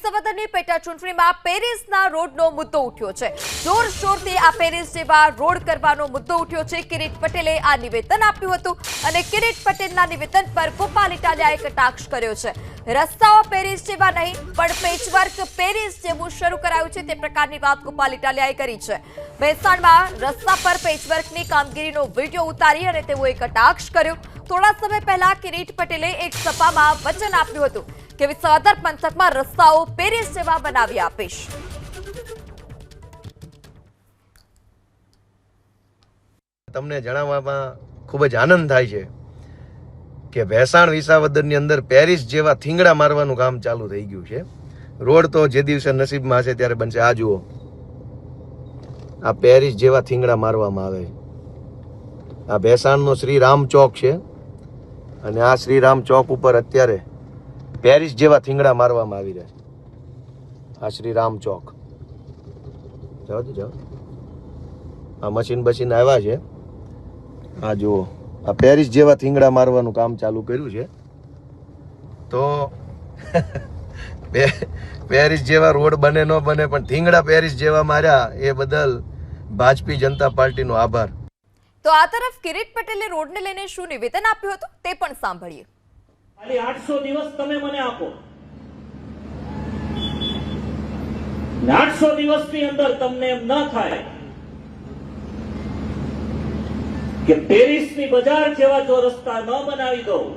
વિસાવદરની પેટા ચૂંટણીમાં પેરિસના રોડનો મુદ્દો ઉઠ્યો છે. જોરશોરથી આ પેરિસ જેવા રોડ કરવાનો મુદ્દો ઉઠ્યો છે. કિરીટ પટેલે આ નિવેદન આપ્યું હતું અને કિરીટ પટેલના નિવેદન પર ગોપાલ ઇટાલિયાએ કટાક્ષ કર્યો છે. રસ્તાઓ પેરિસ જેવા નહીં, પણ પેચવર્ક પેરિસ જેવું શરૂ કરાયું છે તે પ્રકારની વાત ગોપાલ કરી છે. મહેસાણમાં રસ્તા પર પેચવર્કની કામગીરીનો વીડિયો ઉતારી અને તેઓએ કટાક્ષ કર્યો. થોડા સમય પહેલા કિરીટ પટેલે એક સભામાં વચન આપ્યું હતું કે વિસાવદર પંથકમાં રસ્તાઓ પેરિસ જેવા બનાવી આપીશ. તમને જણાવવામાં ખૂબ જ આનંદ થાય છે કે ભેસાણ વિસાવદરની અંદર પેરિસ જેવા થીંગડા મારવાનું કામ ચાલુ થઈ ગયું છે. રોડ તો જે દિવસે નસીબમાં હશે ત્યારે બનશે. આ જુઓ. આ પેરિસ જેવા થીંગડા મારવામાં આવે આ ભેસાણનો શ્રી રામ ચોક છે. અને આ શ્રી રામ ચોક ઉપર અત્યારે પેરિસ જેવા થીંગડા મારવામાં આવી રહ્યા છે. આ શ્રી રામ ચોક જાઓ તો જાઓ આ મશીન બશીન આવ્યા છે. આ જુઓ, આ પેરિસ જેવા થીંગડા મારવાનું કામ ચાલુ કર્યું છે. તો પેરિસ જેવા રોડ બને ન બને, પણ થીંગડા પેરિસ જેવા માર્યા, એ બદલ ભાજપી જનતા પાર્ટીનો આભાર. તો આ તરફ કિરીટ પટેલે રોડને લઈને શું નિવેદન આપ્યું હતું તે પણ સાંભળીએ. ખાલી 800 દિવસ તમે મને આપો. આઠસો દિવસની અંદર તમને એમ ન થાય કે પેરિસની બજાર જેવા જો રસ્તા ન બનાવી દઉં